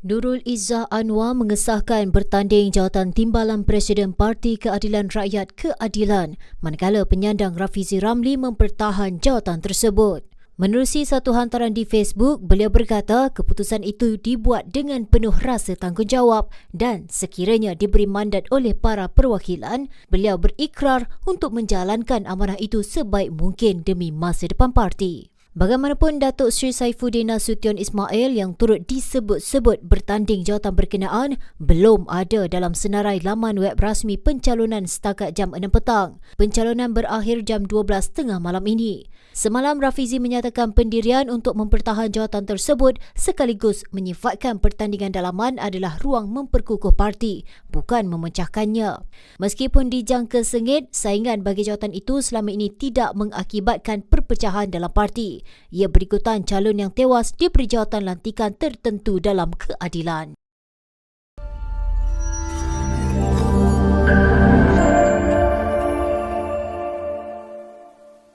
Nurul Izzah Anwar mengesahkan bertanding jawatan timbalan Presiden Parti Keadilan Rakyat Keadilan manakala penyandang Rafizi Ramli mempertahan jawatan tersebut. Menerusi satu hantaran di Facebook, beliau berkata keputusan itu dibuat dengan penuh rasa tanggungjawab dan sekiranya diberi mandat oleh para perwakilan, beliau berikrar untuk menjalankan amanah itu sebaik mungkin demi masa depan parti. Bagaimanapun Datuk Sri Saifuddin Nasution Ismail yang turut disebut-sebut bertanding jawatan berkenaan belum ada dalam senarai laman web rasmi pencalonan setakat jam 6 petang. Pencalonan berakhir jam 12.30 malam ini. Semalam Rafizi menyatakan pendirian untuk mempertahan jawatan tersebut sekaligus menyifatkan pertandingan dalaman adalah ruang memperkukuh parti, bukan memecahkannya. Meskipun dijangka sengit, saingan bagi jawatan itu selama ini tidak mengakibatkan perpecahan dalam parti. Ia berikutan calon yang tewas diberi jawatan lantikan tertentu dalam keadilan.